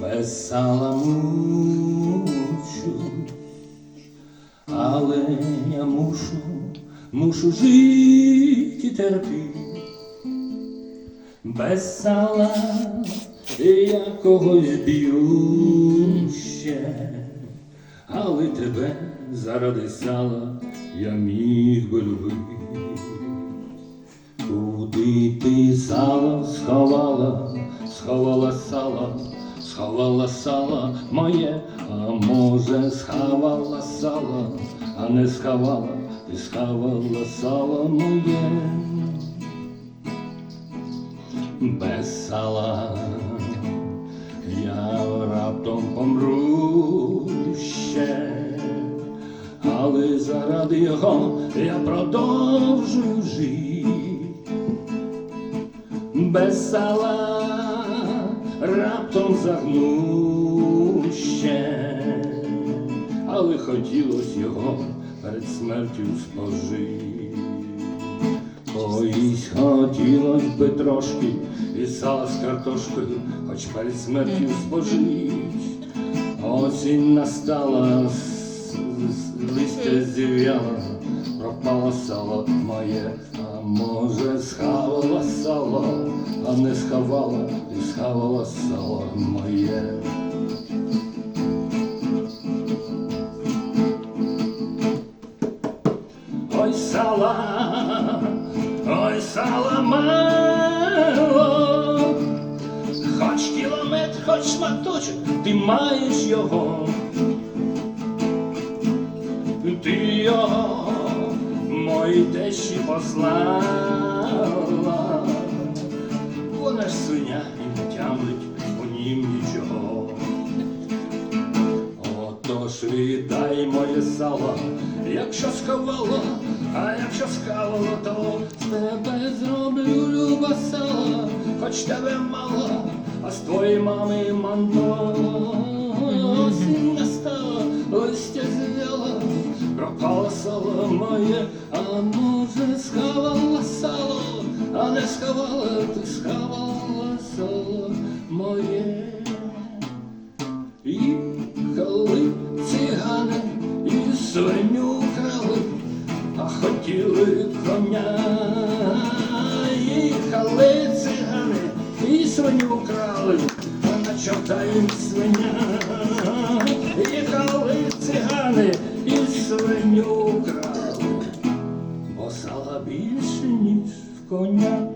без сала мучу, але я мушу, мушу жити і терпіти. Без сала я когось б'ю ще, але тебе заради сала я міг би любити. Куди ти сало сховала, сховала сало, сховала сало моє, а може сховала сало, а не сховала, ти сховала сало моє без сала. Я раптом помру ще, але заради його я продовжую жити. Без сала раптом загну ще, але хотілося його перед смертю спожити. Ось хотілось би трошки і сала з картошкою, хоч перед смертю спожить. Осінь настала, листя зів'яла, пропало сало моє, а може схавала сало, а не сховала, і схавала сало моє. Ой, сала, ой, сала мало, хоч кілометр, хоч шматочок, ти маєш його, тещі послала, вона ж свиня і не тямлить у нім нічого. Отож віддай моє сало, якщо сховало, а якщо схавало, то з тебе зроблю люба сало, хоч тебе мало, а з твоєї мами манто. Осінь настала, листя сало моє, а може сховала сало, а не сховала, ти сховала сало моє. Їхали цигани і свиню крали, а хотіли коня. Їхали цигани і свиню крали, а на чорта їм свиня. Свиню крав, бо сала більше, ніж в коня.